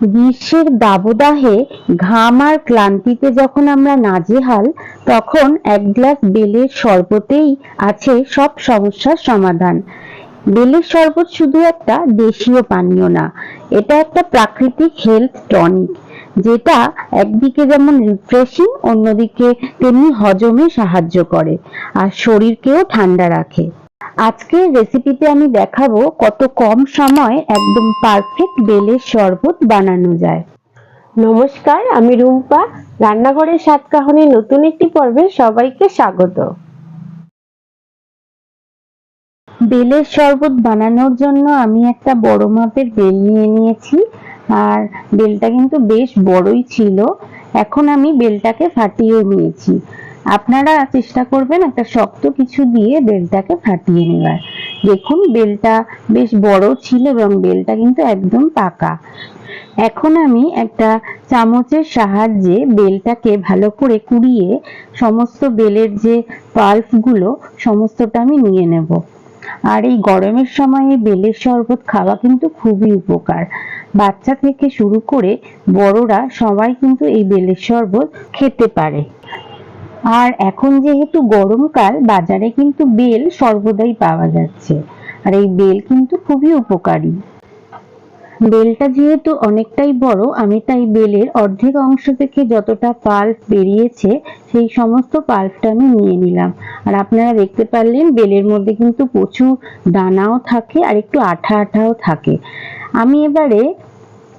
গ্রীষ্মের দাবদাহে ঘাম আর ক্লান্তিতে যখন আমরা নাজেহাল, তখন এক গ্লাস বেলের শরবতেই আছে সব সমস্যার সমাধান। বেলের শরবত শুধু একটা দেশীয় পানীয় না, এটা একটা প্রাকৃতিক হেলথ টনিক যেটা একদিকে যেমন রিফ্রেশিং অন্যদিকে তেমনি হজমে সাহায্য করে, আর শরীরকেও ঠান্ডা রাখে। আজকের রেসিপিতে আমি দেখাবো কত কম সময় একদম পারফেক্ট বেলের শরবত বানানো যায়। নমস্কার, আমি রুম্পা। রান্নাঘরের সাত কাহনের নতুন একটি পর্বে সবাইকে স্বাগত। বেলের শরবত বানানোর জন্য আমি একটা বড় মাপের বেল নিয়ে নিয়েছি, আর বেলটা কিন্তু বেশ বড়ই ছিল। এখন আমি বেলটাকে ফাটিয়ে নিয়েছি। আপনারা চেষ্টা করবেন একটা শক্ত কিছু দিয়ে বেলটাকে ফাটিয়ে নেওয়ার। দেখুন, বেলটা বেশ বড় ছিল এবং বেলটা কিন্তু একদম পাকা। এখন আমি একটা চামচের সাহায্যে বেলটাকে ভালো করে কুড়িয়ে সমস্ত বেলের যে পাল্পগুলো, সমস্তটা আমি নিয়ে নেব। আর এই গরমের সময় এই বেলের শরবত খাওয়া কিন্তু খুবই উপকার। বাচ্চা থেকে শুরু করে বড়রা সবাই কিন্তু এই বেলের শরবত খেতে পারে। আর এখন যেহেতু গরমকাল, বাজারে কিন্তু বেল সর্বদাই পাওয়া যাচ্ছে। আর এই বেল কিন্তু খুবই উপকারী। বেলটা যেহেতু অনেকটাই বড়, আমি তাই বেলের অর্ধেক অংশ থেকে যতটা পাল্প বেরিয়েছে, সেই সমস্ত পাল্পটা আমি নিয়ে নিলাম। আর আপনারা দেখতে পারলেন, বেলের মধ্যে কিন্তু প্রচুর দানাও থাকে আর একটু আঠা আঠাও থাকে। আমি এবারে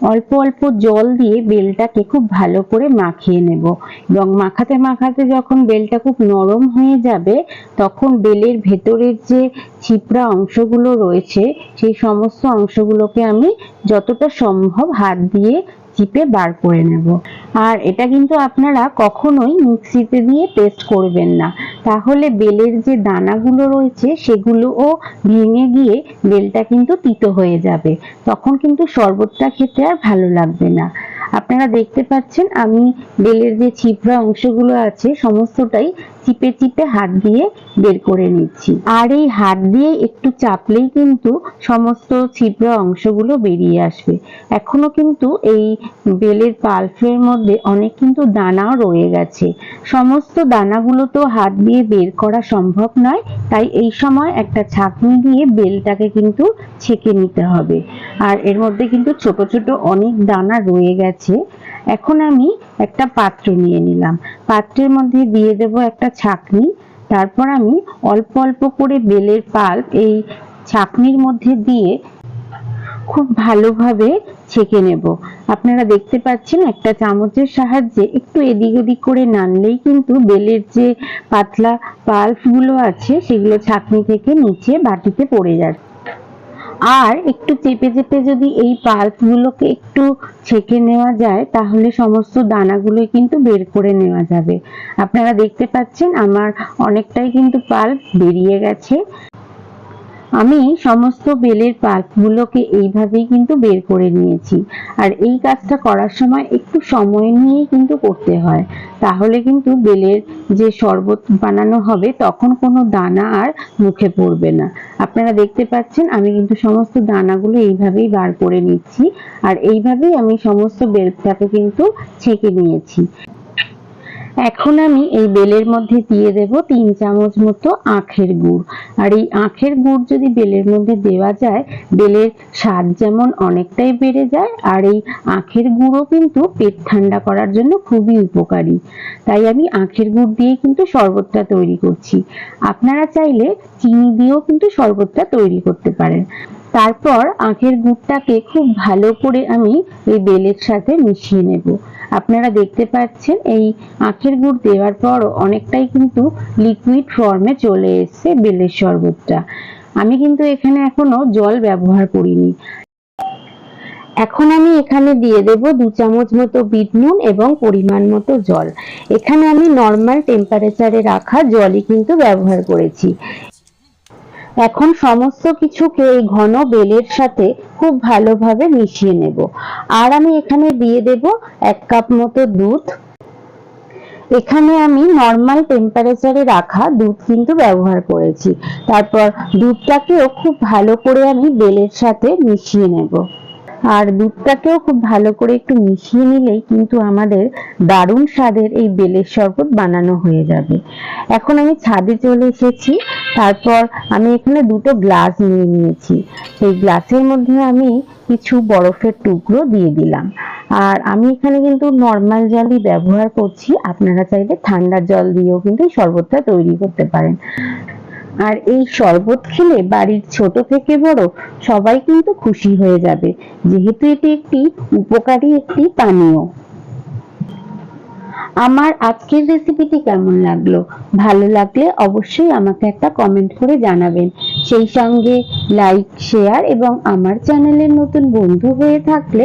অল্প অল্প জল দিয়ে বেলটাকে খুব ভালো করে মাখিয়ে নেব। এবং মাখাতে মাখাতে যখন বেলটা খুব নরম হয়ে যাবে, তখন বেলের ভেতরের যে চিপড়া অংশগুলো রয়েছে, সেই সমস্ত অংশগুলোকে আমি যতটা সম্ভব হাত দিয়ে চিপে বার করে নেব। আর এটা কিন্তু আপনারা কখনোই মিক্সিতে দিয়ে পেস্ট করবেন না। তাহলে বেলের যে দানাগুলো রয়েছে সেগুলোও ভেঙে গিয়ে বেলটা কিন্তু তিতো হয়ে যাবে। তখন কিন্তু শরবতটা খেতে আর ভালো লাগবে না। আপনারা দেখতে পাচ্ছেন আমি বেলের যে ছিপড়া অংশগুলো আছে, সমস্তটাই চিপে চিপে হাত দিয়ে বের করে নিচ্ছি। আর এই হাত দিয়ে একটু চাপলেই কিন্তু সমস্ত ছিপড়া অংশগুলো বেরিয়ে আসবে। এখনও কিন্তু এই বেলের পালফের মধ্যে অনেক কিন্তু দানাও রয়ে গেছে। সমস্ত দানাগুলো তো হাত দিয়ে বের করা সম্ভব নয়, তাই এই সময় একটা ছাঁকনি দিয়ে বেলটাকে কিন্তু ছেঁকে নিতে হবে। আর এর মধ্যে কিন্তু ছোট ছোট অনেক দানা রয়ে গেছে। এখন আমি একটা পাত্র নিয়ে নিলাম। পাত্রের মধ্যে দিয়ে দেব একটা ছাঁকনি। তারপর আমি অল্প অল্প করে বেলের পাল্প এই ছাঁকনির মধ্যে দিয়ে খুব ভালোভাবে ছেঁকে নেব। আপনারা দেখতে পাচ্ছেন একটা চামচের সাহায্যে একটু এদিক ওদিক করে নানলেই কিন্তু বেলের যে পাতলা পাল্পগুলো আছে, সেগুলো ছাঁকনি থেকে নিচে বাটিতে পড়ে যাচ্ছে। আর একটু চেপে চেপে যদি এই পাল্পগুলোকে একটু ছেঁকে নেওয়া যায়, তাহলে সমস্ত দানাগুলো কিন্তু বের করে নেওয়া যাবে। আপনারা দেখতে পাচ্ছেন, আমার অনেকটাই কিন্তু পাল্প বেরিয়ে গেছে। আমি সমস্ত বেলের পাল্পগুলোকে এইভাবেই কিন্তু বের করে নিয়েছি। আর এই কাজটা করার সময় একটু সময় নিয়েই কিন্তু করতে হয়। তাহলে কিন্তু বেলের যে শরবত বানানো হবে, তখন কোনো দানা আর মুখে পড়বে না। আপনারা দেখতে পাচ্ছেন, আমি কিন্তু সমস্ত দানাগুলো এইভাবেই বার করে নিচ্ছি। আর এইভাবেই আমি সমস্ত বেলটাকে কিন্তু ছেঁকে নিয়েছি। এখন আমি এই বেলের মধ্যে দিয়ে দেব তিন চামচ মতো আখের গুড়। আর এই আখের গুড় যদি বেলের মধ্যে দেওয়া যায়, বেলের স্বাদ যেমন অনেকটাই বেড়ে যায়, আর এই আখের গুঁড়ও কিন্তু পেট ঠান্ডা করার জন্য খুবই উপকারী। তাই আমি আখের গুড় দিয়ে কিন্তু শরবতটা তৈরি করছি। আপনারা চাইলে চিনি দিয়েও কিন্তু শরবতটা তৈরি করতে পারেন। তারপর আখের গুড়টাকে খুব ভালো করে আমি এই বেলের সাথে মিশিয়ে নেব। আপনারা দেখতে পাচ্ছেন, এই আখের গুড় দেওয়ার পর অনেকটাই কিন্তু লিকুইড ফর্মে চলে এসেছে বেলের শরবতটা। আমি কিন্তু এখানে এখনও জল ব্যবহার করিনি। এখন আমি এখানে দিয়ে দেব দু চামচ মতো বিট নুন এবং পরিমাণ মতো জল। এখানে আমি নর্মাল টেম্পারেচারে রাখা জলই কিন্তু ব্যবহার করেছি। এখন সমস্ত কিছুকে এই ঘন বেলের সাথে খুব ভালোভাবে মিশিয়ে নেব। আর আমি এখানে দিয়ে দেব এক কাপ মতো দুধ। এখানে আমি নর্মাল টেম্পারেচারে রাখা দুধ কিন্তু ব্যবহার করেছি। তারপর দুধটাকেও খুব ভালো করে আমি বেলের সাথে মিশিয়ে নেব। আর দুধটাকেও খুব ভালো করে একটু মিশিয়ে নিলেই কিন্তু আমাদের দারুণ স্বাদের এই বেলের শরবত বানানো হয়ে যাবে। এখন আমি ছাদে চলে এসেছি, তারপর আমি এখানে দুটো গ্লাস নিয়ে নিয়েছি। সেই গ্লাসের মধ্যে আমি কিছু বরফের টুকরো দিয়ে দিলাম। আর আমি এখানে কিন্তু নর্মাল জলই ব্যবহার করছি, আপনারা চাইলে ঠান্ডা জল দিয়েও কিন্তু এই শরবতটা তৈরি করতে পারেন। আর এই শরবত খেলে বাড়ির ছোট থেকে বড় সবাই কিন্তু খুশি হয়ে যাবে। যেহেতু এটি একটি উপকারী একটি পানীয়। আমার আজকের রেসিপিটি কেমন লাগল? ভালো লাগলে অবশ্যই আমাকে একটা কমেন্ট করে জানাবেন। সেই সঙ্গে লাইক শেয়ার এবং আমার চ্যানেলের নতুন বন্ধু হয়ে থাকলে